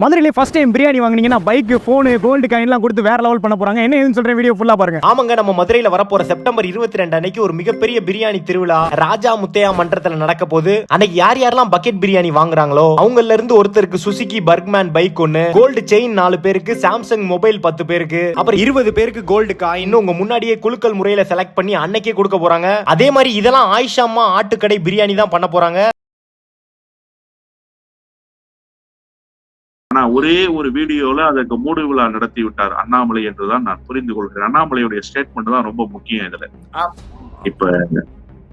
மதுரையிலே first time biryani வாங்கினீங்கன்னா bike phone gold காயின்லாம் கொடுத்து வேற லெவல் பண்ண போறாங்க. என்ன ஏதுன்னு சொல்றேன் வீடியோ ஃபுல்லா பாருங்க. ஆமாங்க நம்ம மதுரையில வரப்போற செப்டம்பர் இருபத்தி ரெண்டு அன்னைக்கு ஒரு மிகப்பெரிய பிரியாணி திருவிழா ராஜா முத்தையா மன்றத்துல நடக்க போது அன்னைக்கு யார் யாரெல்லாம் பக்கெட் பிரியாணி வாங்குறாங்களோ அவங்கல இருந்து ஒருத்தருக்கு சுசுகி பர்க்மேன் பைக் ஒன்னு கோல்டு செயின் நாலு பேருக்கு சாம்சங் மொபைல் பத்து பேருக்கு அப்புறம் இருபது பேருக்கு கோல்டு காயின் உங்க முன்னாடியே குலுக்கல் முறையில செலக்ட் பண்ணி அன்னைக்கே கொடுக்க போறாங்க. அதே மாதிரி இதெல்லாம் ஆயிஷாமா ஆட்டுக்கடை பிரியாணி தான் பண்ண போறாங்க. ஆனா ஒரே ஒரு வீடியோல அதற்கு மூடு விழா நடத்தி விட்டார் அண்ணாமலை என்றுதான் நான் புரிந்து கொள்கிறேன். அண்ணாமலையுடைய ஸ்டேட்மெண்ட் தான் ரொம்ப முக்கியம் இதுல. இப்ப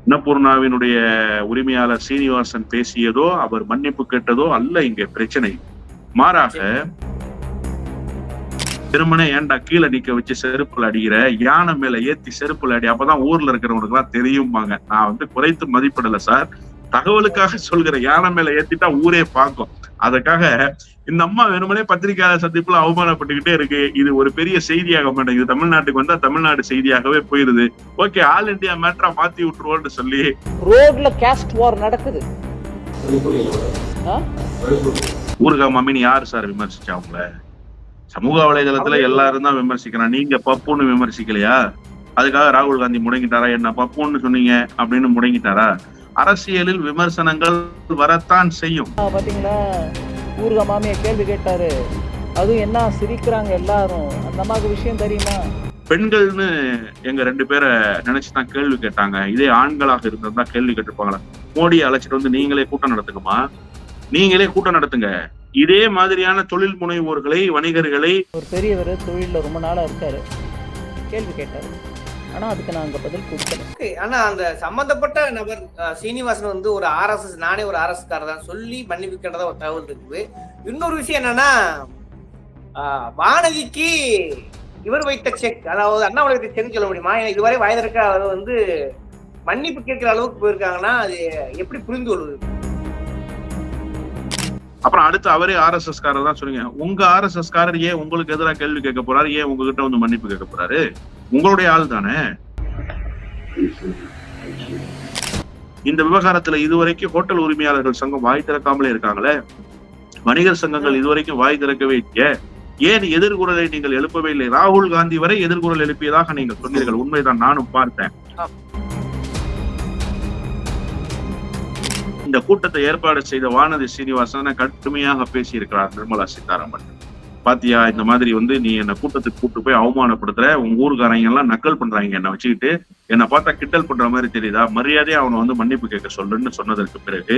அன்னபூர்ணாவினுடைய உரிமையாளர் சீனிவாசன் பேசியதோ அவர் மன்னிப்பு கேட்டதோ அல்ல இங்க பிரச்சனை. மாறாக திருமண ஏன்டா கீழே நிக்க வச்சு செருப்புல அடிக்கிற யானை மேல ஏத்தி செருப்புல அடி அப்பதான் ஊர்ல இருக்கிறவனுக்கு எல்லாம் தெரியுமாங்க நான் வந்து குறைத்து மதிப்பிடல சார். தகவலுக்காக சொல்கிற யானை மேல ஏத்திட்டா ஊரே பார்க்கும் அதுக்காக இந்த அம்மா வெறுமனே பத்திரிகையாளர் சந்திப்புல அவமானப்பட்டுக்கிட்டே இருக்கு. இது ஒரு பெரிய செய்தியாக மாட்டேங்குது. தமிழ்நாட்டுக்கு வந்தா தமிழ்நாடு செய்தியாகவே போயிருது. ஓகே ஆல் இந்தியா மேட்ரா மாத்தி விட்டுருவோம்னு சொல்லி. ரோட்ல கேஸ்ட் வார் நடக்குது? ஊருகா மாமின்னு யாரு சார் விமர்சிச்சா அவங்கள? சமூக வலைதளத்துல எல்லாரும் தான் விமர்சிக்கிறான் நீங்க பப்புன்னு விமர்சிக்கலையா? அதுக்காக ராகுல் காந்தி முடங்கிட்டாரா? என்ன பப்புன்னு சொன்னீங்க அப்படின்னு முடங்கிட்டாரா? அரசியலில் விமர்சனங்கள் வரத்தான் செய்யும். ஆ, பாத்தீங்களா? ஊருக மாமிய கேள்வி கேட்டாரு. அதுவும் என்ன சிரிக்கிறாங்க எல்லாரும்? அந்த அம்மாவுக்கு விஷயம் தெரியுமா? பெண்கள்னு எங்க ரெண்டு பேரை நினைச்சுதான் கேள்வி கேட்டாங்க. இதே ஆண்களாக இருந்திருந்தா கேள்வி கேட்டிருப்பாங்களா? மோடியை அழைச்சிட்டு வந்து நீங்களே கூட்டம் நடத்துங்கம்மா. நீங்களே கூட்டம் நடத்துங்க. இதே மாதிரியான தொழில் முனைவோர்களை வணிகர்களை ஒரு பெரியவர் தொழில்ல ரொம்ப நாளா இருக்காரு. கேள்வி கேட்டாரு. ஆனா அதுக்கு நான் அங்க பதில் கொடுக்கல. ஆனா அந்த சம்பந்தப்பட்ட நபர் சீனிவாசன் வந்து ஒரு ஆர்எஸ்எஸ் நானே ஒரு ஆர்எஸ் காரர் தான் சொல்லி மன்னிப்பு கேட்டதா ஒரு தகவல் இருக்குது. இன்னொரு விஷயம் என்னன்னா வானதிக்கு இவர் வைத்த செக் அதாவது அண்ணாமலை வைத்த செக் சொல்ல முடியுமா? ஏன்னா இதுவரை வயதிருக்க அவர் வந்து மன்னிப்பு கேட்கிற அளவுக்கு போயிருக்காங்கன்னா அது எப்படி புரிந்து கொள்வது? அப்புறம் அடுத்து அவரே ஆர்எஸ்எஸ் காரர் தான் சொல்லுங்க. உங்க ஆர்எஸ்எஸ் காரர் ஏன் உங்களுக்கு எதிராக கேள்வி கேட்க போறாரு? ஏன் உங்ககிட்ட வந்து மன்னிப்பு கேட்க போறாரு? உங்களுடைய ஆள் தானே? இந்த விவகாரத்துல இதுவரைக்கும் ஹோட்டல் உரிமையாளர்கள் சங்கம் வாய் திறக்காமலே இருக்காங்களே? வணிகர் சங்கங்கள் இதுவரைக்கும் வாய் திறக்கவே இல்லையே? ஏன் எதிர்குரலை நீங்கள் எழுப்பவே இல்லை? ராகுல் காந்தி வரை எதிர்குரல் எழுப்பியதாக நீங்கள் சொன்னீர்கள். உண்மைதான் நானும் பார்த்தேன். இந்த கூட்டத்தை ஏற்பாடு செய்த வானதி சீனிவாசன் கடுமையாக பேசியிருக்கிறார் நிர்மலா சீதாராமன். பாத்தியா இந்த மாதிரி வந்து நீ என்ன கூட்டத்துக்கு கூட்டு போய் அவமானப்படுத்துற. உங்க ஊருக்காரங்க எல்லாம் நக்கல் பண்றாங்க என்ன வச்சுக்கிட்டு. என்ன பார்த்தா கிண்டல் பண்ற மாதிரி தெரியுதா? மரியாதையை அவனை வந்து மன்னிப்பு கேட்க சொல்லுன்னு சொன்னதற்கு பிறகு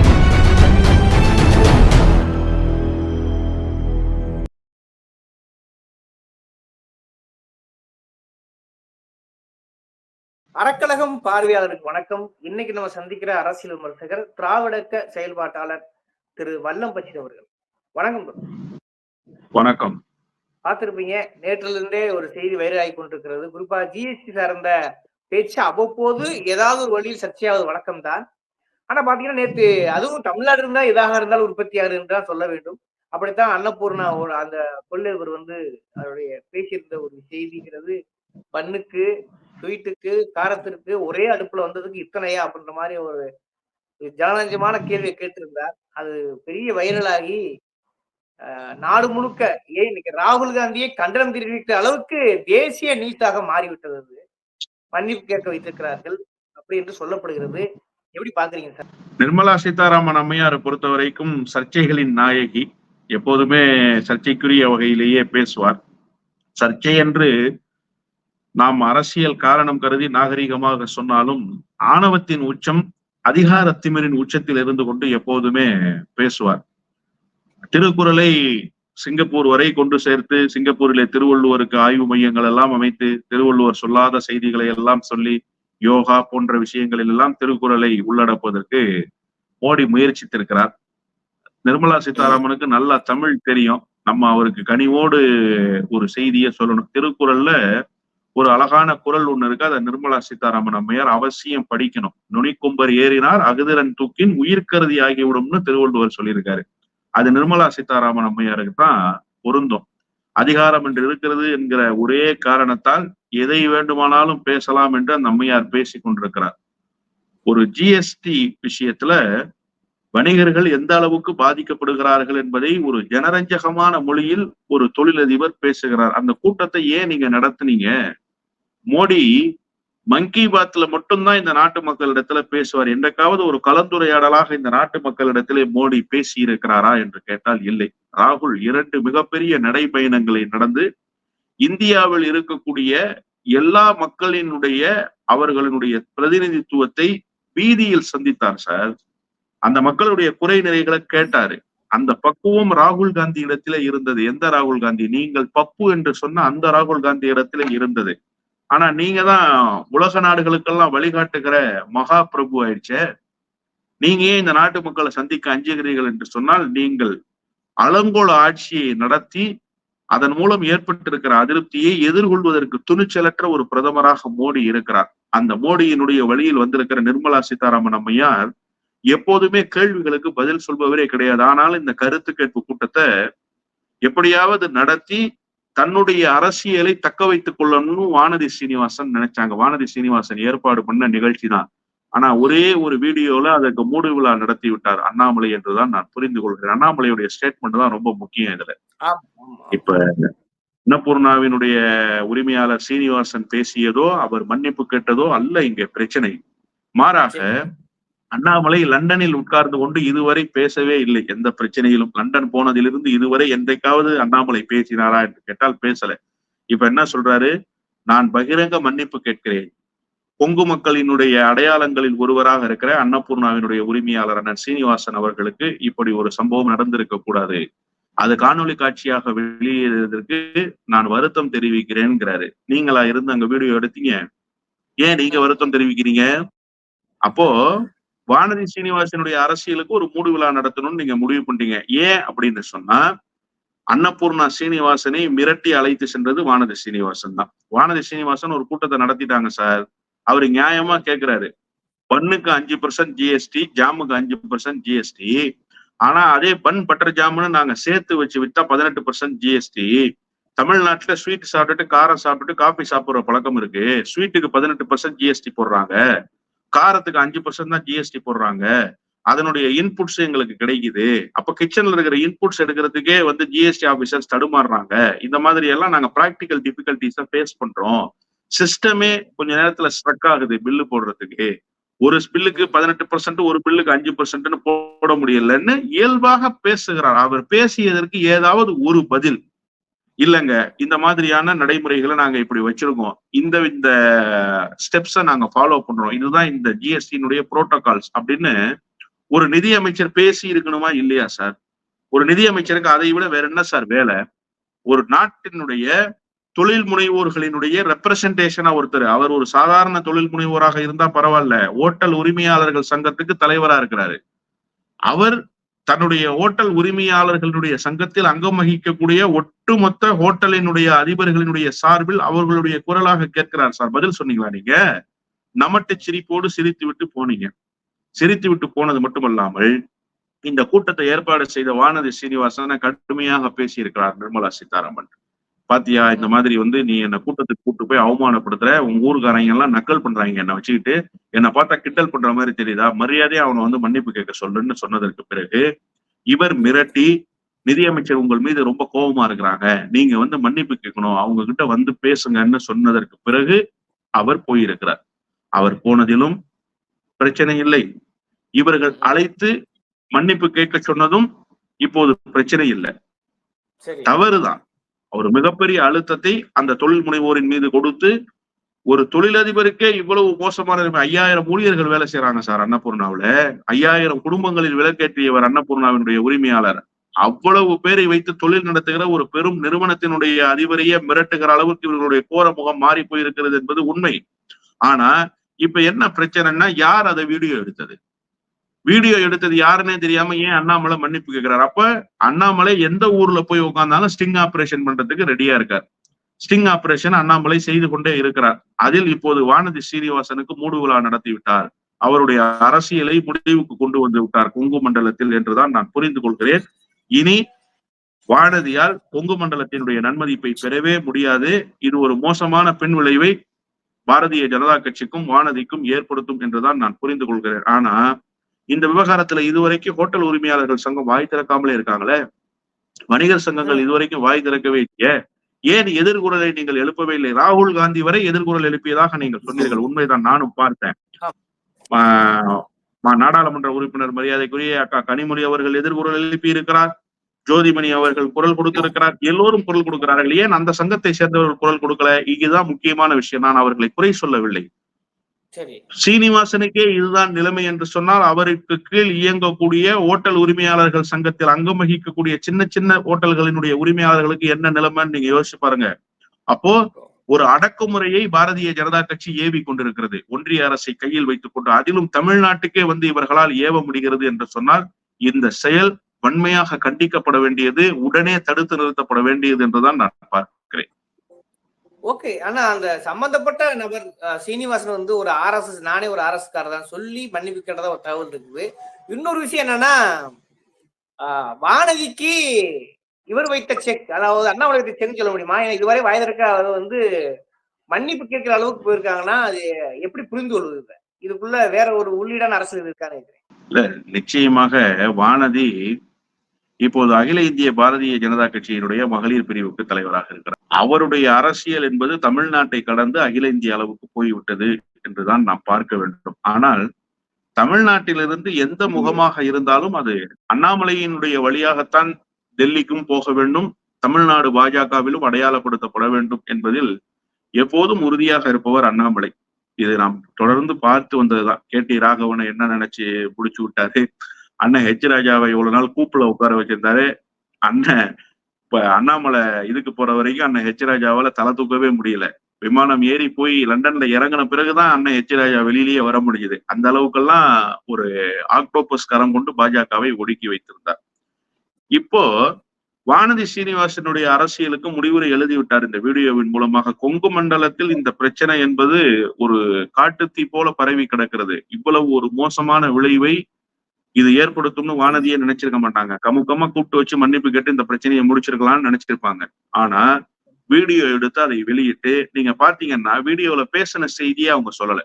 அறக்கழகம் பார்வையாளருக்கு வணக்கம். இன்னைக்கு நம்ம சந்திக்கிற அரசியல் விமர்சகர் திராவிடக்க செயல்பாட்டாளர் திரு வல்லம் பச்சின் அவர்கள். வணக்கம். வணக்கம். பார்த்திருப்பீங்க நேற்றுல இருந்தே ஒரு செய்தி வைரலாகி கொண்டிருக்கிறது. குறிப்பா ஜிஎஸ்டி சார்ந்த பேச்சு அவ்வப்போது ஏதாவது ஒரு வழியில் சர்ச்சையாவது வழக்கம் தான். ஆனா பாத்தீங்கன்னா நேத்து அதுவும் தமிழ்நாடு இருந்தா எதாக இருந்தாலும் உற்பத்தியாரு என்று தான் சொல்ல வேண்டும். அப்படித்தான் அன்னபூர்ணா ஒரு அந்த கொள்ளையவர் வந்து அவருடைய பேசியிருந்த ஒரு செய்திங்கிறது பண்ணுக்கு ஸ்வீட்டுக்கு காரத்திற்கு ஒரே அடுப்புல வந்ததுக்கு இத்தனையா அப்படின்ற மாதிரி ஒரு ஜனநஞ்சமான கேள்வியை கேட்டிருந்தார். அது பெரிய வைரலாகி நாடு முழுக்க ஏன் இன்னைக்கு ராகுல் காந்தியை கண்டனம் தெரிவிக்கிற அளவுக்கு தேசிய நீட்டாக மாறிவிட்டது அது. மன்னிப்பு கேட்க வைத்திருக்கிறார்கள் அப்படி என்று சொல்லப்படுகிறது. எப்படி பாக்குறீங்க சார்? நிர்மலா சீதாராமன் அம்மையாரை பொறுத்த வரைக்கும் சர்ச்சைகளின் நாயகி. எப்போதுமே சர்ச்சைக்குரிய வகையிலேயே பேசுவார். சர்ச்சை என்று நாம் அரசியல் காரணம் கருதி நாகரிகமாக சொன்னாலும் ஆணவத்தின் உச்சம் அதிகார திமிரின் உச்சத்தில் இருந்து கொண்டு எப்போதுமே பேசுவார். திருக்குறளை சிங்கப்பூர் வரை கொண்டு சேர்த்து சிங்கப்பூரிலே திருவள்ளுவருக்கு ஆய்வு மையங்கள் எல்லாம் அமைத்து திருவள்ளுவர் சொல்லாத செய்திகளை எல்லாம் சொல்லி யோகா போன்ற விஷயங்களில் எல்லாம் திருக்குறளை உள்ளடப்பதற்கு மோடி முயற்சித்திருக்கிறார். நிர்மலா சீதாராமனுக்கு நல்லா தமிழ் தெரியும். நம்ம அவருக்கு கனிவோடு ஒரு செய்தியை சொல்லணும். திருக்குறள்ல ஒரு அழகான குரல் ஒண்ணு இருக்கு அதை நிர்மலா சீதாராமன் அம்மையார் அவசியம் படிக்கணும். நுனிக்கும்பர் ஏறினார் அகுதிரன் தூக்கின் உயிர்கருதி ஆகிவிடும்னு திருவள்ளுவர் சொல்லியிருக்காரு. அது நிர்மலா சீதாராமன் அம்மையாருக்கு தான் பொருந்தும். அதிகாரம் என்று இருக்கிறது என்கிற ஒரே காரணத்தால் எதை வேண்டுமானாலும் பேசலாம் என்று அந்த அம்மையார் பேசிக் கொண்டிருக்கிறார் ஒரு ஜிஎஸ்டி விஷயத்துல வணிகர்கள் எந்த அளவுக்கு பாதிக்கப்படுகிறார்கள் என்பதை ஒரு ஜனரஞ்சகமான மொழியில் ஒரு தொழிலதிபர் பேசுகிறார். அந்த கூட்டத்தை ஏன் நீங்க நடத்துனீங்க? மோடி மங்கி பாத்ல மட்டும்தான் இந்த நாட்டு மக்களிடத்துல பேசுவார். என்றைக்காவது ஒரு கலந்துரையாடலாக இந்த நாட்டு மக்களிடத்திலே மோடி பேசி இருக்கிறாரா என்று கேட்டால் இல்லை. ராகுல் இரண்டு மிகப்பெரிய நடைபயணங்களை நடந்து இந்தியாவில் இருக்கக்கூடிய எல்லா மக்களினுடைய அவர்களினுடைய பிரதிநிதித்துவத்தை வீதியில் சந்தித்தார் சார். அந்த மக்களுடைய குறை நிறைகளை கேட்டாரு. அந்த பக்குவம் ராகுல் காந்தி இடத்துல இருந்தது. எந்த ராகுல் காந்தி? நீங்கள் பப்பு என்று சொன்ன அந்த ராகுல் காந்தி இடத்துல இருந்தது. ஆனா நீங்க தான் உலக நாடுகளுக்கெல்லாம் வழிகாட்டுகிற மகா பிரபு ஆயிடுச்சே. நீங்க ஏன் இந்த நாட்டு மக்களை சந்திக்க அஞ்சுகிறீர்கள் என்று சொன்னால் நீங்கள் அலங்கோல ஆட்சியை நடத்தி அதன் மூலம் ஏற்பட்டிருக்கிற அதிருப்தியை எதிர்கொள்வதற்கு துணிச்சலற்ற ஒரு பிரதமராக மோடி இருக்கிறார். அந்த மோடியினுடைய வழியில் வந்திருக்கிற நிர்மலா சீதாராமன் அம்மையார் எப்போதுமே கேள்விகளுக்கு பதில் சொல்பவரே கிடையாது. ஆனால் இந்த கருத்து கேட்பு கூட்டத்தை எப்படியாவது நடத்தி தன்னுடைய அரசியலை தக்க வைத்துக் கொள்ளணும்னு வானதி சீனிவாசன் நினைச்சாங்க. வானதி சீனிவாசன் ஏற்பாடு பண்ண நிகழ்ச்சி தான். ஆனா ஒரே ஒரு வீடியோல அதற்கு மூடு விழா நடத்தி விட்டார் அண்ணாமலை என்றுதான் நான் புரிந்து கொள்கிறேன். அண்ணாமலையுடைய ஸ்டேட்மெண்ட் தான் ரொம்ப முக்கியம் இதுல. இப்ப அன்னபூர்ணாவினுடைய உரிமையாளர் சீனிவாசன் பேசியதோ அவர் மன்னிப்பு கேட்டதோ அல்ல இங்க பிரச்சனை. மாறாக அண்ணாமலை லண்டனில் உட்கார்ந்து கொண்டு இதுவரை பேசவே இல்லை. எந்த பிரச்சனையிலும். லண்டன் போனதிலிருந்து இதுவரை என்றைக்காவது அண்ணாமலை பேசினாரா என்று கேட்டால் பேசல. இப்ப என்ன சொல்றாரு? நான் பகிரங்க மன்னிப்பு கேட்கிறேன். கொங்கு மக்களினுடைய அடையாளங்களில் ஒருவராக இருக்கிற அன்னபூர்ணாவினுடைய உரிமையாளர் அண்ணன் சீனிவாசன் அவர்களுக்கு இப்படி ஒரு சம்பவம் நடந்திருக்க கூடாது. அது காணொளி காட்சியாக வெளியேறதற்கு நான் வருத்தம் தெரிவிக்கிறேன்ங்கிறாரு. நீங்களா இருந்து அங்க வீடியோ எடுத்தீங்க? ஏன் நீங்க வருத்தம் தெரிவிக்கிறீங்க? அப்போ வானதி சீனிவாசனுடைய அரசியலுக்கு ஒரு மூடு விழா நடத்தணும்னு நீங்க முடிவு பண்ணிட்டீங்க. ஏன் அப்படின்னு சொன்னா அன்னபூர்ணா சீனிவாசனை மிரட்டி அழைத்து சென்றது வானதி சீனிவாசன் தான். வானதி சீனிவாசன் ஒரு கூட்டத்தை நடத்திட்டாங்க சார். அவரு நியாயமா கேக்குறாரு. பண்ணுக்கு அஞ்சு பர்சன்ட் ஜிஎஸ்டி ஜாமுக்கு அஞ்சு பர்சன்ட் ஜிஎஸ்டி ஆனா அதே பன் பட்டர் ஜாமுன்னு நாங்க சேர்த்து வச்சு வித்தா பதினெட்டு பர்சன்ட் ஜிஎஸ்டி தமிழ்நாட்டுல ஸ்வீட் சாப்பிட்டுட்டு காரம் சாப்பிட்டுட்டு காஃபி சாப்பிடுற பழக்கம் இருக்கு. ஸ்வீட்டுக்கு பதினெட்டு பர்சன்ட் ஜிஎஸ்டி போடுறாங்க. காரத்துக்கு அஞ்சு பர்சன்ட் தான் ஜிஎஸ்டி போடுறாங்க. அதனுடைய இன்புட்ஸ் எங்களுக்கு கிடைக்குது. அப்ப கிச்சன்ல இருக்கிற இன்புட்ஸ் எடுக்கிறதுக்கே வந்து ஜிஎஸ்டி ஆபீசர்ஸ் தடுமாறுறாங்க. இந்த மாதிரி எல்லாம் நாங்க பிராக்டிக்கல் டிஃபிகல்டிஸ ஃபேஸ் பண்றோம். சிஸ்டமே கொஞ்ச நேரத்துல ஸ்ட்ரக் ஆகுது பில்லு போடுறதுக்கு. ஒரு பில்லுக்கு பதினெட்டு பர்சன்ட் ஒரு பில்லுக்கு அஞ்சு பர்சன்ட்னு போட முடியலன்னு இயல்பாக பேசுகிறார். அவர் பேசியதற்கு ஏதாவது ஒரு பதில். இல்லைங்க இந்த மாதிரியான நடைமுறைகளை நாங்க இப்படி வச்சிருக்கோம். இந்த இந்த ஸ்டெப்ஸை நாங்க ஃபாலோ பண்றோம். இதுதான் இந்த ஜிஎஸ்டியினுடைய புரோட்டோகால்ஸ் அப்படின்னு ஒரு நிதியமைச்சர் பேசி இருக்கணுமா இல்லையா சார்? ஒரு நிதியமைச்சருக்கு அதை விட வேற என்ன சார் வேலை? ஒரு நாட்டினுடைய தொழில் முனைவோர்களினுடைய ரெப்ரசன்டேஷனா ஒருத்தர். அவர் ஒரு சாதாரண தொழில் முனைவோராக இருந்தா பரவாயில்ல. ஓட்டல் உரிமையாளர்கள் சங்கத்துக்கு தலைவரா இருக்கிறாரு. அவர் தன்னுடைய ஹோட்டல் உரிமையாளர்களுடைய சங்கத்தில் அங்கம் வகிக்கக்கூடிய ஒட்டுமொத்த ஹோட்டலினுடைய அதிபர்களினுடைய சார்பில் அவர்களுடைய குரலாக கேட்கிறார் சார். பதில் சொன்னீங்களா நீங்க? நமட்டு சிரிப்போடு சிரித்து விட்டு போனீங்க. சிரித்து விட்டு போனது மட்டுமல்லாமல் இந்த கூட்டத்தை ஏற்பாடு செய்த வானதி சீனிவாசன கடுமையாக பேசியிருக்கிறார் நிர்மலா சீதாராமன். பாத்தியா இந்த மாதிரி வந்து நீ என்ன கூட்டத்துக்கு கூட்டு போய் அவமானப்படுத்துற உங்க ஊருக்காரங்க எல்லாம் நக்கல் பண்றாங்க என்ன வச்சுக்கிட்டு. என்னை பார்த்தா கிண்டல் பண்ற மாதிரி தெரியுதா? மரியாதையா அவனை வந்து மன்னிப்பு கேட்க சொல்லுன்னு சொன்னதற்கு பிறகு இவர் மிரட்டி நிதியமைச்சர் உங்கள் மீது ரொம்ப கோபமா இருக்கிறாங்க. நீங்க வந்து மன்னிப்பு கேட்கணும் அவங்க கிட்ட வந்து பேசுங்கன்னு சொன்னதற்கு பிறகு அவர் போயிருக்கிறார். அவர் போனதிலும் பிரச்சனை இல்லை. இவர்கள் அழைத்து மன்னிப்பு கேட்க சொன்னதும் இப்போது பிரச்சனை இல்லை. தவறுதான். அவர் மிகப்பெரிய அழுத்தத்தை அந்த தொழில் முனைவோரின் மீது கொடுத்து ஒரு தொழிலதிபருக்கே இவ்வளவு மோசமான ஐயாயிரம் ஊழியர்கள் வேலை செய்யறாங்க சார் அன்னபூர்ணாவில. ஐயாயிரம் குடும்பங்களில் விலக்கேற்றியவர் அன்னபூர்ணாவினுடைய உரிமையாளர். அவ்வளவு பேரை வைத்து தொழில் நடத்துகிற ஒரு பெரும் நிறுவனத்தினுடைய அதிபரையே மிரட்டுகிற அளவுக்கு இவர்களுடைய கோர முகம் மாறி போயிருக்கிறது என்பது உண்மை. ஆனா இப்ப என்ன பிரச்சனைன்னா யார் அதை வீடியோ எடுத்தது? வீடியோ எடுத்தது யாருன்னே தெரியாம ஏன் அண்ணாமலை மன்னிப்பு கேட்கிறார் அப்ப அண்ணாமலை எந்த ஊர்ல போய் உட்கார்ந்தாலும் ஸ்டிங் ஆபரேஷன் பண்றதுக்கு ரெடியா இருக்கார். ஸ்டிங் ஆபரேஷன் அண்ணாமலை செய்து கொண்டே இருக்கிறார். அதில் இப்போது வானதி சீனிவாசனுக்கு மூடு விழா நடத்தி விட்டார். அவருடைய அரசியலை முடிவுக்கு கொண்டு வந்து விட்டார் கொங்கு மண்டலத்தில் என்றுதான் நான் புரிந்து கொள்கிறேன். இனி வானதியால் கொங்கு மண்டலத்தினுடைய நன்மதிப்பை பெறவே முடியாது. இது ஒரு மோசமான பின் விளைவை. பாரதிய ஜனதா கட்சிக்கும் வானதிக்கும் ஏற்படுத்தும் என்றுதான் நான் புரிந்து கொள்கிறேன். ஆனா இந்த விவகாரத்துல இதுவரைக்கும் ஹோட்டல் உரிமையாளர்கள் சங்கம் வாய் திறக்காமலே இருக்காங்களே? வணிகர் சங்கங்கள் இதுவரைக்கும் வாய் திறக்கவே இல்லையே? ஏன் எதிர்குரலை நீங்கள் எழுப்பவே இல்லை? ராகுல் காந்தி வரை எதிர்குரல் எழுப்பியதாக நீங்கள் சொன்னீர்கள். உண்மைதான் நானும் பார்த்தேன். நாடாளுமன்ற உறுப்பினர் மரியாதைக்குரிய அக்கா கனிமொழி அவர்கள் எதிர்குரல் எழுப்பி இருக்கிறார் ஜோதிமணி அவர்கள் குரல் கொடுத்திருக்கிறார். எல்லோரும் குரல் கொடுக்கிறார்கள். ஏன் அந்த சங்கத்தை சேர்ந்தவர்கள் குரல் கொடுக்கல? இதுதான் முக்கியமான விஷயம். நான் அவர்களை குறை சொல்லவில்லை. சீனிவாசனுக்கே இதுதான் நிலைமை என்று சொன்னால் அவருக்கு கீழ் இயங்கக்கூடிய ஓட்டல் உரிமையாளர்கள் சங்கத்தில் அங்கம் வகிக்கக்கூடிய சின்ன சின்ன ஓட்டல்களினுடைய உரிமையாளர்களுக்கு என்ன நிலைமைன்னு நீங்க யோசிச்சு பாருங்க. அப்போ ஒரு அடக்குமுறையை பாரதிய ஜனதா கட்சி ஏவி கொண்டிருக்கிறது. ஒன்றிய அரசை கையில் வைத்துக் கொண்டு அதிலும் தமிழ்நாட்டுக்கே வந்து இவர்களால் ஏவ முடிகிறது என்று சொன்னால் இந்த செயல் வன்மையாக கண்டிக்கப்பட வேண்டியது உடனே தடுத்து நிறுத்தப்பட வேண்டியது என்றுதான் நான் பார்க்கிறேன். ஓகே. ஆனா அந்த சம்பந்தப்பட்ட நபர் சீனிவாசன் வந்து ஒரு ஆர்எஸ்எஸ் நானே ஒரு ஆர்எஸ் தான் சொல்லி மன்னிப்பு ஒரு தகவல் இருக்குது. இன்னொரு விஷயம் என்னன்னா வானதிக்கு இவர் வைத்த செக் அதாவது அண்ணாமலை வைத்த செக் சொல்ல முடியுமா? ஏன்னா இதுவரை வயதிற்கு அவர் வந்து மன்னிப்பு கேட்கிற அளவுக்கு போயிருக்காங்கன்னா அது எப்படி புரிந்து கொள்வது இதுக்குள்ள வேற ஒரு உள்ளீடான அரசு இருக்கான்னு இல்ல நிச்சயமாக வானதி இப்போது அகில இந்திய பாரதிய ஜனதா கட்சியினுடைய மகளிர் பிரிவுக்கு தலைவராக இருக்கிறார். அவருடைய அரசியல் என்பது தமிழ்நாட்டை கடந்து அகில இந்திய அளவுக்கு போய்விட்டது என்றுதான் நாம் பார்க்க வேண்டும். ஆனால் தமிழ்நாட்டிலிருந்து எந்த முகமாக இருந்தாலும் அது அண்ணாமலையினுடைய வழியாகத்தான் டெல்லிக்கும் போக வேண்டும் தமிழ்நாடு பாஜகவிலும் அடையாளப்படுத்தப்பட வேண்டும் என்பதில் எப்போதும் உறுதியாக இருப்பவர் அண்ணாமலை. இது நாம் தொடர்ந்து பார்த்து வந்ததுதான். கே டி ராகவனை என்ன நினைச்சு புடிச்சு விட்டாரு? அண்ணன் ஹெச் ராஜாவை இவ்வளவு நாள் கூப்புல உட்கார வச்சிருந்தாரு. அண்ணன் இப்ப அண்ணாமலை இதுக்கு போற வரைக்கும் அண்ணன் ஹெச் ராஜாவால தலை தூக்கவே முடியல. விமானம் ஏறி போய் லண்டன்ல இறங்கின பிறகுதான் அண்ணன் ஹெச் ராஜா வெளியிலேயே வர முடியுது அந்த அளவுக்கெல்லாம் ஒரு ஆக்டோபஸ் கரம் கொண்டு பாஜகவை ஒடுக்கி வைத்திருந்தார். இப்போ வானதி சீனிவாசனுடைய அரசியலுக்கு முடிவுரை எழுதி விட்டார் இந்த வீடியோவின் மூலமாக. கொங்கு மண்டலத்தில் இந்த பிரச்சனை என்பது ஒரு காட்டுத்தீ போல பரவி கிடக்கிறது. இவ்வளவு ஒரு மோசமான விளைவை இது ஏற்படுத்தும்னு வானதியே நினைச்சிருக்க மாட்டாங்க. கமுக்கமா கூப்பிட்டு வச்சு மன்னிப்பு கேட்டு இந்த பிரச்சனையை முடிச்சிருக்கலாம்னு நினைச்சிருப்பாங்க. ஆனா வீடியோ எடுத்து அதை வெளியிட்டு நீங்க பாத்தீங்கன்னா வீடியோல பேசின செய்தியே அவங்க சொல்லல.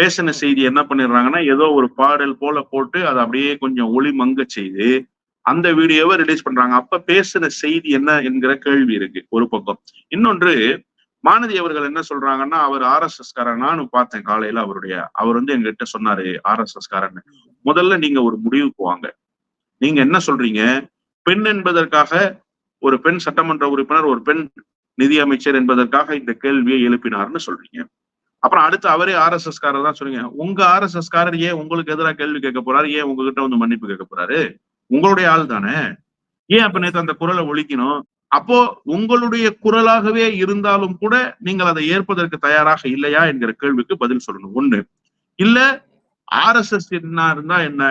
பேசின செய்தி என்ன பண்ணிடுறாங்கன்னா ஏதோ ஒரு பாடல் போல போட்டு அதை அப்படியே கொஞ்சம் ஒளி மங்க செய்து அந்த வீடியோவை ரிலீஸ் பண்றாங்க. அப்ப பேசின செய்தி என்ன என்கிற கேள்வி இருக்கு ஒரு பக்கம். இன்னொன்று மானதி அவர்கள் என்ன சொல்றாங்கன்னா அவர் ஆர் எஸ் எஸ் காரன் நானும் பார்த்தேன் காலையில அவருடைய அவர் வந்து எங்ககிட்ட சொன்னாரு ஆர் எஸ் எஸ் காரன் முதல்ல நீங்க ஒரு முடிவுக்கு வாங்க. நீங்க என்ன சொல்றீங்க? பெண் என்பதற்காக ஒரு பெண் சட்டமன்ற உறுப்பினர் ஒரு பெண் நிதி அமைச்சர் என்பதற்காக இந்த கேள்வியை எழுப்பினார்னு சொல்றீங்க. அப்புறம் அடுத்து அவரே ஆர் எஸ் எஸ் காரர் தான் சொல்றீங்க. உங்க ஆர் எஸ் எஸ் காரர் ஏன் உங்களுக்கு எதிராக கேள்வி கேட்க போறாரு? ஏன் உங்ககிட்ட வந்து மன்னிப்பு கேட்க போறாரு? உங்களுடைய ஆள் தானே. ஏன் அப்ப நேத்து அந்த குரலை ஒழிக்கணும்? அப்போ உங்களுடைய குரலாகவே இருந்தாலும் கூட நீங்கள் அதை ஏற்பதற்கு தயாராக இல்லையா என்கிற கேள்விக்கு பதில் சொல்லணும். ஒண்ணு இல்ல ஆர் எஸ் எஸ் என்ன இருந்தா என்ன?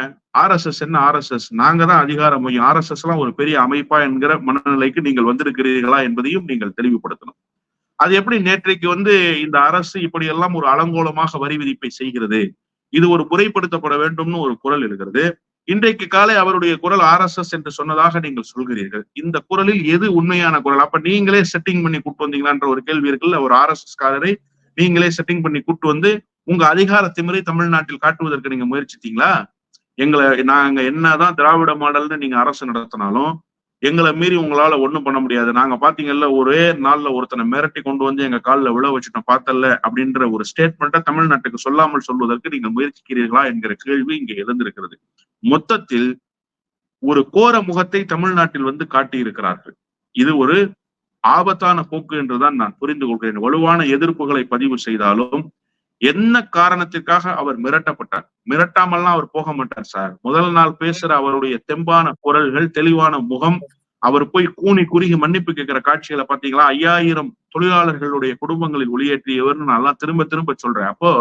ஆர் எஸ் எஸ் என்ன? R S S. நாங்க தான் அதிகார மையம். ஆர் எஸ் எஸ் எல்லாம் ஒரு பெரிய அமைப்பா என்கிற மனநிலைக்கு நீங்கள் வந்திருக்கிறீர்களா என்பதையும் நீங்கள் தெளிவுபடுத்தணும். அது எப்படி நேற்றைக்கு வந்து இந்த அரசு இப்படி எல்லாம் ஒரு அலங்கோலமாக வரி விதிப்பை செய்கிறது? இது ஒரு முறைப்படுத்தப்பட வேண்டும்னு ஒரு குரல் இருக்கிறது இன்றைக்கு காலை அவருடைய குரல் ஆர் எஸ் எஸ் என்று சொன்னதாக நீங்கள் சொல்கிறீர்கள். இந்த குரலில் எது உண்மையான குரல்? அப்ப நீங்களே செட்டிங் பண்ணி கூட்டு வந்தீங்களான்ற ஒரு கேள்வி இருக்குல்ல? ஒரு ஆர் எஸ் எஸ் காரரை நீங்களே செட்டிங் பண்ணி கூட்டு வந்து உங்க அதிகார திமிரை தமிழ்நாட்டில் காட்டுவதற்கு நீங்க முயற்சித்தீங்களா? எங்களை நாங்க என்னதான் திராவிட மாடல்னு நீங்க அரசு நடத்தினாலும் எங்களை மீறி உங்களால ஒண்ணும் பண்ண முடியாது. நாங்க பாத்தீங்கல்ல ஒரே நாள்ல ஒருத்தனை மிரட்டி கொண்டு வந்து எங்க காலில் விழ வச்சுட்டோம் பார்த்தல்ல அப்படின்ற ஒரு ஸ்டேட்மெண்ட்டை தமிழ்நாட்டுக்கு சொல்லாமல் சொல்வதற்கு நீங்க முயற்சிக்கிறீர்களா என்கிற கேள்வி இங்க எழுந்திருக்கிறது. மொத்தத்தில் ஒரு கோர முகத்தை தமிழ்நாட்டில் வந்து காட்டியிருக்கிறார்கள். இது ஒரு ஆபத்தான போக்கு என்றுதான் நான் புரிந்து கொள்கிறேன். வலுவான எதிர்ப்புகளை பதிவு செய்தாலும் என்ன காரணத்திற்காக அவர் மிரட்டப்பட்டார்? மிரட்டாமல்லாம் அவர் போக மாட்டார் சார். முதல் நாள் பேசுற அவருடைய தெம்பான குரல்கள் தெளிவான முகம் அவர் போய் கூனி குறுகி மன்னிப்பு கேட்கிற காட்சிகளை பாத்தீங்களா ஐயாயிரம் தொழிலாளர்களுடைய குடும்பங்களில் ஒளியேற்றியவர்னு நான் எல்லாம் திரும்ப திரும்ப சொல்றேன். அப்போ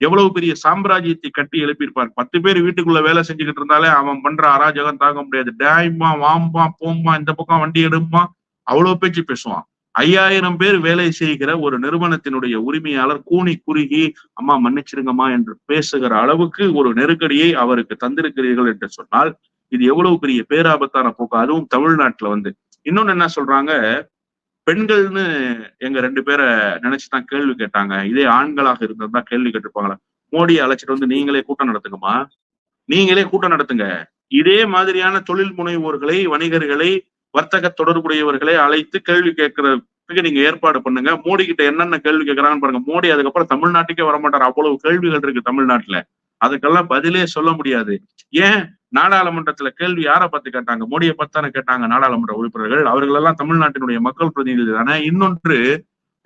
எவ்வளவு பெரிய சாம்ராஜ்யத்தை கட்டி எழுப்பியிருப்பார். பத்து பேர் வீட்டுக்குள்ள வேலை செஞ்சுக்கிட்டு இருந்தாலே அவன் பண்ற அராஜகம் தாங்க முடியாது. டேய்மா வாம்பா போம்மா இந்த பக்கம் வண்டி எடுமா அவ்வளவு பேச்சு பேசுவான். ஐயாயிரம் பேர் வேலை செய்கிற ஒரு நிறுவனத்தினுடைய உரிமையாளர் கூனி குறுகி அம்மா மன்னிச்சிருங்கம்மா என்று பேசுகிற அளவுக்கு ஒரு நெருக்கடியை அவருக்கு தந்திருக்கிறீர்கள் என்று சொன்னால் இது எவ்வளவு பெரிய பேராபத்தான போக்கு. அதுவும் தமிழ்நாட்டுல வந்து. இன்னொன்னு என்ன சொல்றாங்க பெண்கள்னு எங்க ரெண்டு பேரை நினைச்சுதான் கேள்வி கேட்டாங்க. இதே ஆண்களாக இருந்ததுதான் கேள்வி கேட்டிருப்பாங்களா? மோடியை அழைச்சிட்டு வந்து நீங்களே கூட்டம் நடத்துங்கம்மா. நீங்களே கூட்டம் நடத்துங்க. இதே மாதிரியான தொழில் முனைவோர்களை வணிகர்களை வர்த்தக தொடர்புடையவர்களை அழைத்து கேள்வி கேட்கறதுக்கு நீங்க ஏற்பாடு பண்ணுங்க. மோடி கிட்ட என்னென்ன கேள்வி கேட்கறாங்கன்னு பாருங்க. மோடி அதுக்கப்புறம் தமிழ்நாட்டுக்கே வரமாட்டார். அவ்வளவு கேள்விகள் இருக்கு தமிழ்நாட்டுல. அதுக்கெல்லாம் பதிலே சொல்ல முடியாது. ஏன்? நாடாளுமன்றத்துல கேள்வி யாரை பார்த்து கேட்டாங்க? மோடியை பார்த்தானே கேட்டாங்க நாடாளுமன்ற உறுப்பினர்கள். அவர்கள் எல்லாம் தமிழ்நாட்டினுடைய மக்கள் பிரதிநிதி தானே இன்னொன்று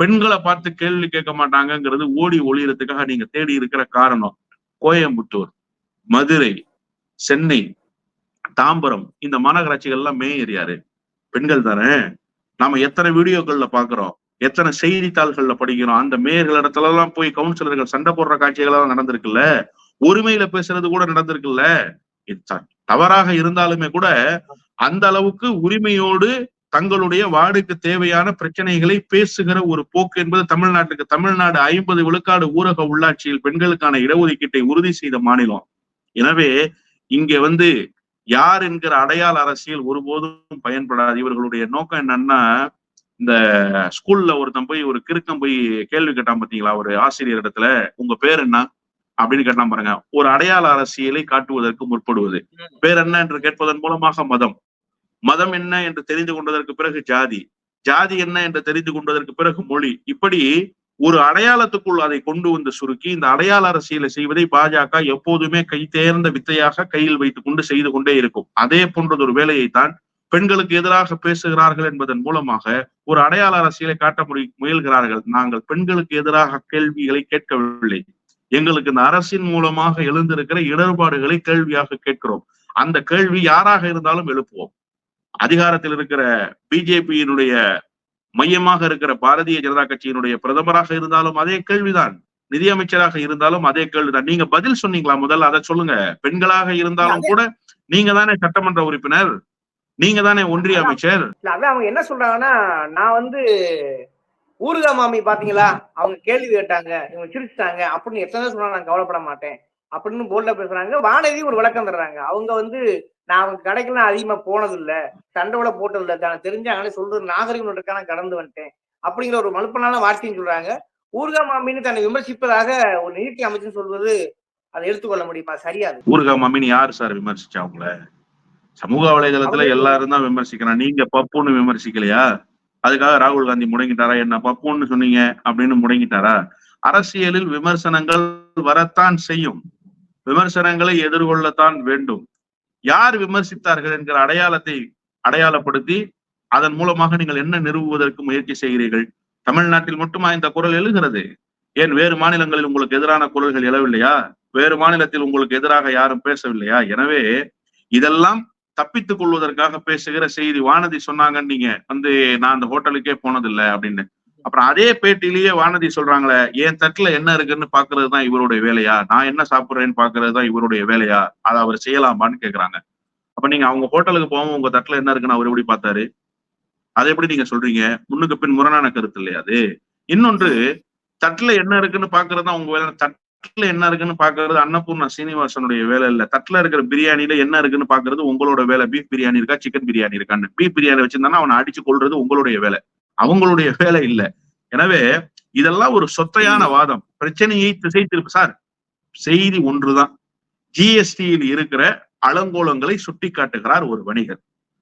பெண்களை பார்த்து கேள்வி கேட்க மாட்டாங்கங்கிறது ஓடி ஒளியறதுக்காக நீங்க தேடி இருக்கிற காரணம். கோயம்புத்தூர் மதுரை சென்னை தாம்பரம் இந்த மாநகராட்சிகள் எல்லாம் மே ஏரியாரு பெண்கள் தானே? நாம எத்தனை வீடியோக்கள்ல பாக்குறோம் எத்தனை செய்தித்தாள்கள்ல படிக்கிறோம்? அந்த மேயர்கள் இடத்துல எல்லாம் போய் கவுன்சிலர்கள் சண்டை போடுற காட்சிகள் எல்லாம் நடந்திருக்குல்ல? உரிமையில பேசுறது கூட நடந்திருக்குல்ல? இது தவறாக இருந்தாலுமே கூட அந்த அளவுக்கு உரிமையோடு தங்களுடைய வார்டுக்கு தேவையான பிரச்சனைகளை பேசுகிற ஒரு போக்கு என்பது தமிழ்நாட்டுக்கு தமிழ்நாடு ஐம்பது விழுக்காடு ஊரக உள்ளாட்சியில் பெண்களுக்கான இடஒதுக்கீட்டை உறுதி செய்த மாநிலம். எனவே இங்க வந்து யார் என்கிற அடையாள அரசியல் ஒருபோதும் பயன்படாது. இவர்களுடைய நோக்கம் என்னன்னா இந்த ஸ்கூல்ல ஒருத்தன் போய் ஒரு கிறுக்கம் போய் கேள்வி கேட்டான் பாத்தீங்களா ஒரு ஆசிரியர் இடத்துல. உங்க பேர் என்ன? அப்படின்னு கேட்டான் பாருங்க. ஒரு அடையாள அரசியலை காட்டுவதற்கு முற்படுவது. பேர் என்ன என்று கேட்பதன் மூலமாக மதம். மதம் என்ன என்று தெரிந்து கொண்டதற்கு பிறகு ஜாதி. ஜாதி என்ன என்று தெரிந்து கொண்டதற்கு பிறகு மொழி. இப்படி ஒரு அடையாளத்துக்குள் அதை கொண்டு வந்து சுருக்கி இந்த அடையாள அரசியலை செய்வதை பாஜக எப்போதுமே கை தேர்ந்த வித்தையாக கையில் வைத்துக் கொண்டு செய்து கொண்டே இருக்கும். அதே போன்றதொரு வேலையைத்தான் பெண்களுக்கு எதிராக பேசுகிறார்கள் என்பதன் மூலமாக ஒரு அடையாள அரசியலை காட்ட முயல்கிறார்கள். நாங்கள் பெண்களுக்கு எதிராக கேள்விகளை கேட்கவில்லை. எங்களுக்கு இந்த அரசின் மூலமாக எழுந்திருக்கிற இடர்பாடுகளை கேள்வியாக கேட்கிறோம். அந்த கேள்வி யாராக இருந்தாலும் எழுப்புவோம். அதிகாரத்தில் இருக்கிற பிஜேபியினுடைய மையமாக இருக்கிற பாரதிய ஜனதா கட்சியினுடைய பிரதமராக இருந்தாலும் அதே கேள்விதான். நிதியமைச்சராக இருந்தாலும் அதே கேள்விதான். நீங்க பதில் சொன்னீங்களா? முதல்ல அதை சொல்லுங்க. பெண்களாக இருந்தாலும் கூட நீங்க தானே சட்டமன்ற உறுப்பினர்? நீங்க தானே ஒன்றிய அமைச்சர்? அவங்க என்ன சொல்றாங்கன்னா நான் வந்து ஊருகா மாமி பாத்தீங்களா? அவங்க கேள்வி கேட்டாங்க. இவங்க சிரிச்சிட்டாங்க. அப்படின்னு எத்தனை சொன்னா நான் கவலைப்பட மாட்டேன். அப்படின்னு போர்ட்ல பேசுறாங்க. வானதி ஒரு விளக்கம் தர்றாங்க. அவங்க வந்து நான் அவங்க கடைக்கெல்லாம் அதிகமா போனது இல்ல சண்டை போட்டது இல்ல தான் தெரிஞ்சாங்களே சொல்றது நாகரிகம் இருக்கான கடந்து வந்துட்டேன். அப்படிங்கிற ஒரு மலுப்பனான வார்த்தையும் சொல்றாங்க. ஊர்கா மாமின்னு தன்னை விமர்சிப்பதாக ஒரு நீதி அமைச்சர் சொல்வது அதை எடுத்துக்கொள்ள முடியுமா? சரியாது. ஊருகா மாமின்னு யாரு சார் விமர்சிச்சா அவங்கள? சமூக வலைதளத்துல எல்லாரும் தான் விமர்சிக்கிறான் நீங்க பப்புன்னு விமர்சிக்கலையா? அதுக்காக ராகுல் காந்தி முடங்கிட்டாரா? என்ன பப்புன்னு சொன்னீங்க அப்படின்னு முடங்கிட்டாரா? அரசியலில் விமர்சனங்கள் வரத்தான் செய்யும். விமர்சனங்களை எதிர்கொள்ளத்தான் வேண்டும். யார் விமர்சித்தார்கள் என்கிற அடையாளத்தை அடையாளப்படுத்தி அதன் மூலமாக நீங்கள் என்ன நிறுவுவதற்கு முயற்சி செய்கிறீர்கள்? தமிழ்நாட்டில் மட்டுமா இந்த குரல் எழுகிறது? ஏன் வேறு மாநிலங்களில் உங்களுக்கு எதிரான குரல்கள் எழவில்லையா? வேறு மாநிலத்தில் உங்களுக்கு எதிராக யாரும் பேசவில்லையா? எனவே இதெல்லாம் தப்பித்துக் கொள்வதற்காக பேசுகிற செய்தி வானதி சொன்னாங்க நீங்க வந்து நான் அந்த ஹோட்டலுக்கே போனதில்லை அப்படின்னு. அப்புறம் அதே பேட்டிலேயே வானதி சொல்றாங்களே என் தட்டுல என்ன இருக்குன்னு பாக்குறது தான் இவருடைய வேலையா? நான் என்ன சாப்பிடுறேன்னு பாக்குறது தான் இவருடைய வேலையா? அதை அவர் செய்யலாமான்னு கேக்குறாங்க. அப்ப நீங்க அவங்க ஹோட்டலுக்கு போவோம் உங்க தட்டுல என்ன இருக்குன்னு அவர் எப்படி பார்த்தாரு? அதை எப்படி நீங்க சொல்றீங்க? முன்னுக்கு பின் முரணான கருத்து இல்லையா அது? இன்னொன்று தட்டுல என்ன இருக்குன்னு பாக்குறது தான் உங்க வேலை. தட் தட்டுல என்ன இருக்குன்னு பாக்குறது அன்னபூர்ணா சீனிவாசனுடைய வேலை இல்ல. தட்டுல இருக்கிற பிரியாணில என்ன இருக்குன்னு பாக்குறது உங்களோட வேலை. பீஃப் பிரியாணி இருக்கா சிக்கன் பிரியாணி இருக்கான்னு. பீஃப் பிரியாணி வச்சிருந்தானா அவனை அடிச்சு கொள்றது உங்களுடைய வேலை. அவங்களுடைய வேலை இல்ல. எனவே இதெல்லாம் ஒரு சொத்தையான வாதம். பிரச்சனையை திசை திருப்பு. சார் செய்தி ஒன்றுதான். ஜிஎஸ்டியில் இருக்கிற அலங்கோலங்களை சுட்டி காட்டுகிறார் ஒரு வணிகர்.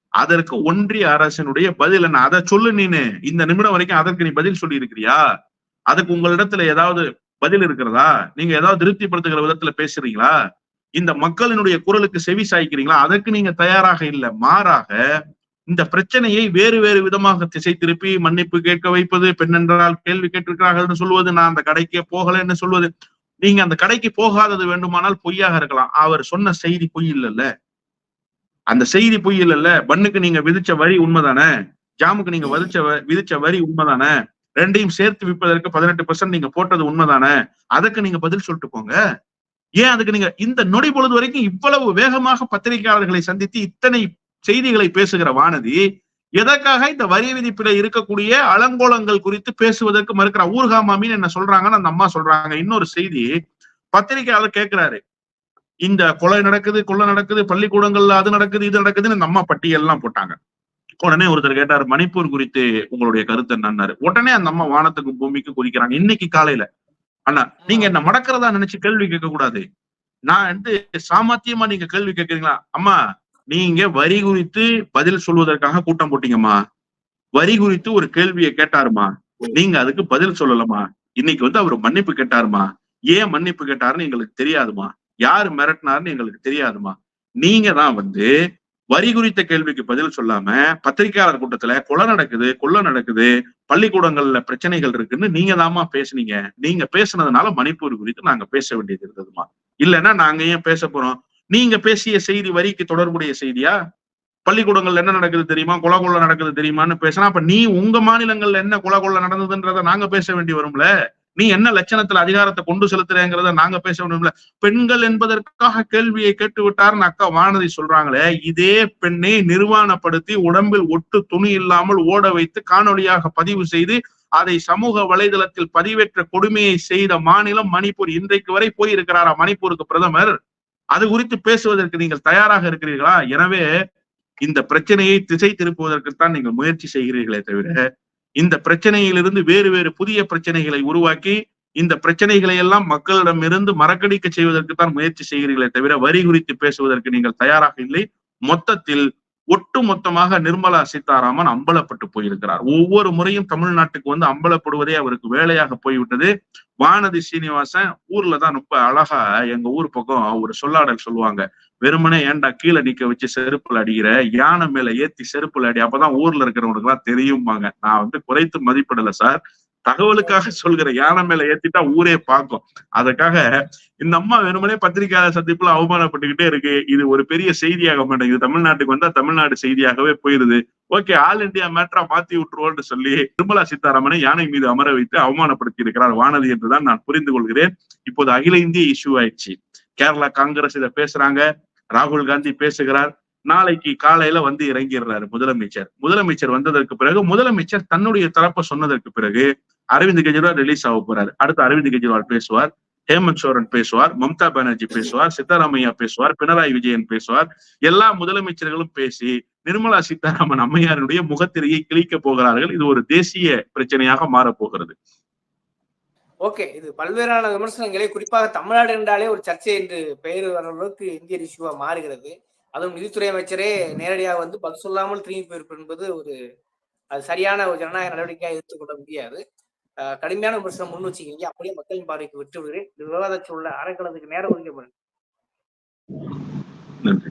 அதற்கு ஒன்றிய அரசினுடைய பதில் என்ன? அதை சொல்லு நீனு. இந்த நிமிடம் வரைக்கும் அதற்கு நீ பதில் சொல்லி இருக்கிறியா அதுக்கு உங்களிடத்துல ஏதாவது பதில் இருக்கிறதா? நீங்க ஏதாவது திருப்திப்படுத்துகிற விதத்துல பேசுறீங்களா? இந்த மக்களினுடைய குரலுக்கு செவி சாய்க்கிறீங்களா? அதற்கு நீங்க தயாராக இல்லை. மாறாக இந்த பிரச்சனையை வேறு வேறு விதமாக திசை திருப்பி மன்னிப்பு கேட்க வைப்பது பெண் என்றால் கேள்வி கேட்டிருக்கிறார்கள் சொல்வது நான் அந்த கடைக்கே போகலைன்னு சொல்வது. நீங்க அந்த கடைக்கு போகாதது வேண்டுமானால் பொய்யாக இருக்கலாம். அவர் சொன்ன செய்தி பொய் இல்லைல்ல. அந்த செய்தி பொய் இல்லைல்ல. பண்ணுக்கு நீங்க விதிச்ச வரி உண்மைதானே? ஜாமுக்கு நீங்க விதிச்ச வ- விதிச்ச வரி உண்மைதானே? ரெண்டையும் சேர்த்து விற்பதற்கு பதினெட்டு பர்சன்ட் நீங்க போட்டது உண்மைதானே? அதுக்கு நீங்க பதில் சொல்லிட்டு போங்க ஏன் அதுக்கு நீங்க இந்த நொடி பொழுது வரைக்கும் இவ்வளவு வேகமாக பத்திரிகையாளர்களை சந்தித்து இத்தனை செய்திகளை பேசுகிற வானதி எதற்காக இந்த வரி விதிப்பில இருக்கக்கூடிய அலங்கோலங்கள் குறித்து பேசுவதற்கு மறுக்கிற ஊர்கா மாமின்னு என்ன சொல்றாங்கன்னு அந்த அம்மா சொல்றாங்க. இன்னொரு செய்தி பத்திரிகையாளர் கேட்கிறாரு இந்த கொலை நடக்குது கொள்ளை நடக்குது பள்ளிக்கூடங்கள்ல அது நடக்குது இது நடக்குதுன்னு நம்ம அம்மா பட்டியல் எல்லாம் போட்டாங்க. உடனே ஒருத்தர் கேட்டாரு மணிப்பூர் குறித்து உங்களுடைய கருத்து என்னன்னாரு? உடனே அந்த அம்மா வானத்துக்கும் பூமிக்கும் குறிக்கிறாங்க இன்னைக்கு காலையில. அண்ணா நீங்க என்ன மடக்கிறதா நினைச்சு கேள்வி கேட்க கூடாது நான் வந்து சாமர்த்தியமா நீங்க கேள்வி கேட்கறீங்களா? அம்மா நீங்க வரி குறித்து பதில் சொல்வதற்காக கூட்டம் போட்டீங்கம்மா. வரி குறித்து ஒரு கேள்வியை கேட்டாருமா நீங்க அதுக்கு பதில் சொல்லலமா இன்னைக்கு வந்து அவர் மன்னிப்பு கேட்டாருமா ஏன் மன்னிப்பு கேட்டாருன்னு எங்களுக்கு தெரியாதுமா யாரு மிரட்டினாருன்னு எங்களுக்கு தெரியாதுமா நீங்க தான் வந்து வரி குறித்த கேள்விக்கு பதில் சொல்லாம பத்திரிகையாளர் கூட்டத்துல கொலை நடக்குது கொள்ளை நடக்குது பள்ளிக்கூடங்கள்ல பிரச்சனைகள் இருக்குன்னு நீங்க தாமா பேசுனீங்க. நீங்க பேசுனதுனால மணிப்பூர் குறித்து நாங்க பேச வேண்டியது இருந்ததுமா இல்லைன்னா நாங்க ஏன் பேச போறோம்? நீங்க பேசிய செய்தி வரிக்கு தொடர்புடைய செய்தியா? பள்ளிக்கூடங்கள்ல என்ன நடக்குது தெரியுமா? கொலை கொள்ள நடக்குது தெரியுமான்னு பேசினா அப்ப நீ உங்க மாநிலங்கள்ல என்ன கொலை கொள்ள நடந்ததுன்றத நாங்க பேச வேண்டி வரும்ல? நீ என்ன லட்சணத்துல அதிகாரத்தை கொண்டு செலுத்துறேங்கிறத நாங்க பேச முடியும்ல பெண்கள் என்பதற்காக கேள்வியை கேட்டு விட்டாருன்னு அக்கா வானதி சொல்றாங்களே இதே பெண்ணை நிர்வாணப்படுத்தி உடம்பில் ஒட்டு துணி இல்லாமல் ஓட வைத்து காணொளியாக பதிவு செய்து அதை சமூக வலைதளத்தில் பதிவேற்ற கொடுமையை செய்த மாநிலம் மணிப்பூர் இன்றைக்கு வரை போயிருக்கிறாரா மணிப்பூருக்கு பிரதமர்? அது குறித்து பேசுவதற்கு நீங்கள் தயாராக இருக்கிறீர்களா? எனவே இந்த பிரச்சனையை திசை திருப்புவதற்குத்தான் நீங்கள் முயற்சி செய்கிறீர்களே தவிர இந்த பிரச்சனையிலிருந்து வேறு வேறு புதிய பிரச்சனைகளை உருவாக்கி இந்த பிரச்சனைகளை எல்லாம் மக்களிடம் இருந்து மறக்கடிக்க செய்வதற்கு தான் முயற்சி செய்கிறீர்களே தவிர வரி குறித்து பேசுவதற்கு நீங்கள் தயாராக இல்லை. மொத்தத்தில் ஒட்டு மொத்தமாக நிர்மலா சீதாராமன் அம்பலப்பட்டு போயிருக்கிறார். ஒவ்வொரு முறையும் தமிழ்நாட்டுக்கு வந்து அம்பலப்படுவதே அவருக்கு வேலையாக போய்விட்டது. வானதி சீனிவாசன் ஊர்ல தான் ரொம்ப அழகா எங்க ஊர் பக்கம் ஒரு சொல்லாடல் சொல்லுவாங்க. வெறுமனே ஏன்டா கீழே நிக்க வச்சு செருப்புல அடிக்கிற? யானை மேல ஏத்தி செருப்புல அடி. அப்பதான் ஊர்ல இருக்கிறவனுக்கு எல்லாம் தெரியுமாங்க நான் வந்து குறைத்து மதிப்பிடல சார். தகவலுக்காக சொல்கிற யானை மேல ஏத்திட்டா ஊரே பார்க்கும். அதுக்காக இந்த அம்மா வெறுமனே பத்திரிகையாளர் சந்திப்புல அவமானப்பட்டுக்கிட்டே இருக்கு. இது ஒரு பெரிய செய்தியாக மாட்டேங்குது. தமிழ்நாட்டுக்கு வந்தா தமிழ்நாடு செய்தியாகவே போயிருது. ஓகே ஆல் இந்தியா மேட்ரா மாத்தி விட்டுருவோம்னு சொல்லி நிர்மலா சீதாராமனை யானை மீது அமர வைத்து அவமானப்படுத்தி இருக்கிறார் வானதி என்றுதான் நான் புரிந்து கொள்கிறேன். இப்போது அகில இந்திய இஷ்யூ ஆயிடுச்சு. கேரளா காங்கிரஸ் இதை பேசுறாங்க. ராகுல் காந்தி பேசுகிறார். நாளைக்கு காலையில வந்து இறங்கிடுறாரு முதலமைச்சர். முதலமைச்சர் வந்ததற்கு பிறகு முதலமைச்சர் தன்னுடைய தரப்பை சொன்னதற்கு பிறகு அரவிந்த் கெஜ்ரிவால் ரிலீஸ் ஆக போறாரு. அடுத்து அரவிந்த் கெஜ்ரிவால் பேசுவார் ஹேமந்த் சோரன் பேசுவார் மம்தா பானர்ஜி பேசுவார் சித்தராமையா பேசுவார் பினராயி விஜயன் பேசுவார். எல்லா முதலமைச்சர்களும் பேசி நிர்மலா சீதாராமன் அம்மையாருடைய முகத்திரையை கிழிக்க போகிறார்கள். இது ஒரு தேசிய பிரச்சனையாக மாறப்போகிறது ஓகே இது பல்வேறான விமர்சனங்களை குறிப்பாக தமிழ்நாடு என்றாலே ஒரு சர்ச்சை என்று பெயர் வர அளவுக்கு இந்திய இஷ்யூவா மாறுகிறது. அதுவும் நிதித்துறை அமைச்சரே நேரடியாக வந்து பதில் சொல்லாமல் திரும்பி போயிருப்பது என்பது ஒரு அது சரியான ஒரு ஜனநாயக நடவடிக்கையாக எடுத்துக்கொள்ள முடியாது. கடுமையான விமர்சனம் முன் வச்சுக்கிறீங்க அப்படியே மக்களின் பார்வைக்கு விட்டு விடுகிறேன். இது விவாதத்தில் உள்ள அறக்கலத்துக்கு நேரம் ஒதுக்கப்படும் நன்றி.